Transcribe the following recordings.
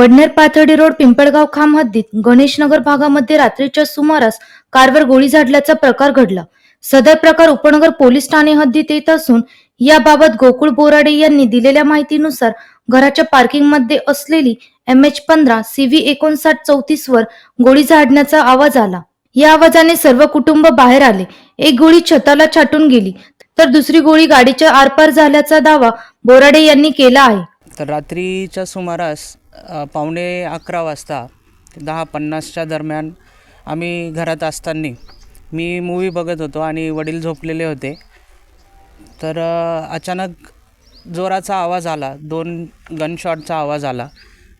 Wadner Pathardi road Pimpalgaon Kham हद्दीत गणेशनगर भागामध्ये रात्रीच्या सुमारास कारवर गोळी झाडल्याचा प्रकार घडला. सदर प्रकार उपनगर पोलीस ठाणे हद्दीत येत असून याबाबत गोकुळ बोराडे यांनी दिलेल्या माहितीनुसार घराच्या पार्किंगमध्ये असलेली एम एच पंधरा सीव्ही एकोणसाठ चौतीस वर गोळी झाडण्याचा आवाज आला. या आवाजाने सर्व कुटुंब बाहेर आले. एक गोळी छताला छाटून गेली तर दुसरी गोळी गाडीच्या आरपार झाल्याचा दावा बोराडे यांनी केला आहे. तर रात्रीच्या सुमारास पावणे अकरा वाजता दहा पन्नासच्या दरम्यान आम्ही घरात असताना मी मूवी बघत होतो आणि वडील झोपलेले होते. तर अचानक जोराचा आवाज आला दोन गनशॉटचा आवाज आला.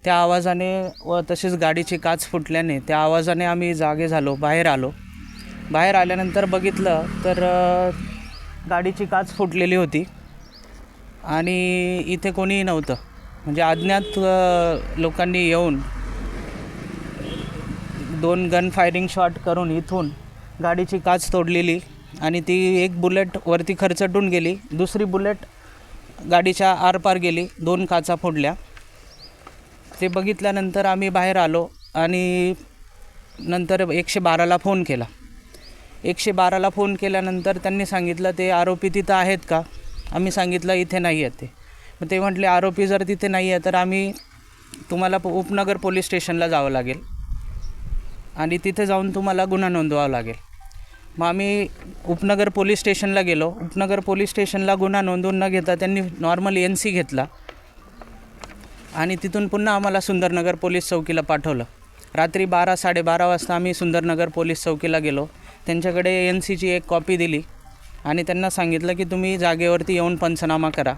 त्या आवाजाने व तसेच गाडीची काच फुटल्याने त्या आवाजाने आम्ही जागे झालो बाहेर आलो. बाहेर आल्यानंतर बघितलं तर गाडीची काच फुटलेली होती आणि इथे कोणीही नव्हतं. म्हणजे अज्ञात लोकांनी येऊन दोन गन फायरिंग शॉट करून इथून गाडीची काच तोडलेली आणि ती एक बुलेट वरती खरचटून गेली. दुसरी बुलेट गाडीच्या आरपार गेली दोन काचा फोडल्या. ते बघितल्यानंतर आम्ही बाहेर आलो आणि नंतर एकशे बाराला फोन केला. एकशे बाराला फोन केल्यानंतर त्यांनी सांगितलं ते आरोपी तिथं आहेत का? आम्ही सांगितलं इथे नाही आहेत ते. मग ते म्हटले आरोपी जर तिथे नाही आहे तर आम्ही तुम्हाला प- उपनगर पोलीस स्टेशनला जावं लागेल. आणि तिथे जाऊन तुम्हाला गुन्हा नोंदवावा लागेल. मग आम्ही उपनगर पोलीस स्टेशनला गेलो. उपनगर पोलीस स्टेशनला गुन्हा नोंदवून न घेता त्यांनी नॉर्मल एन सी घेतला. आणि तिथून पुन्हा आम्हाला सुंदरनगर पोलीस चौकीला पाठवलं. रात्री बारा साडेबारा वाजता आम्ही सुंदरनगर पोलीस चौकीला गेलो. त्यांच्याकडे एन सीची एक कॉपी दिली. आणि त्यांना सांगितलं की तुम्ही जागेवरती येऊन पंचनामा करा.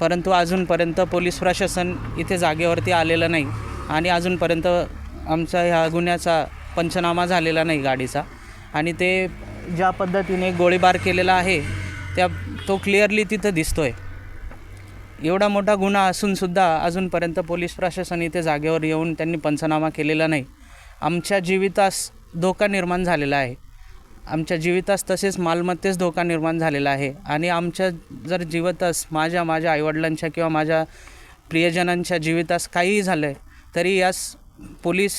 परंतु अजूनपर्यंत पोलीस प्रशासन इथे जागेवरती आलेलं नाही. आणि अजूनपर्यंत आमचा ह्या गुन्ह्याचा पंचनामा झालेला नाही गाडीचा. आणि ते ज्या पद्धतीने गोळीबार केलेला आहे त्या तो क्लिअरली तिथं दिसतो आहे एवढा मोठा गुन्हा असूनसुद्धा अजूनपर्यंत पोलीस प्रशासन इथे जागेवर येऊन त्यांनी पंचनामा केलेला नाही. आमच्या जीवितास धोका निर्माण झालेला आहे. आमच्या जीवितास तसेच मालमत्तेस धोका निर्माण झालेला आहे. आणि आमच्या जर जीवितास माझ्या माझ्या आईवडिलांच्या किंवा माझ्या प्रियजनांच्या जीवितास काहीही झालं आहे तरी यास पोलीस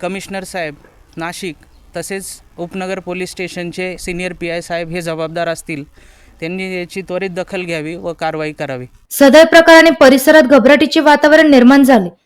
कमिशनर साहेब नाशिक तसेच उपनगर पोलीस स्टेशनचे सिनियर पी आय साहेब हे जबाबदार असतील. त्यांनी याची त्वरित दखल घ्यावी व कारवाई करावी. सदर प्रकाराने परिसरात घबराटीचे वातावरण निर्माण झाले.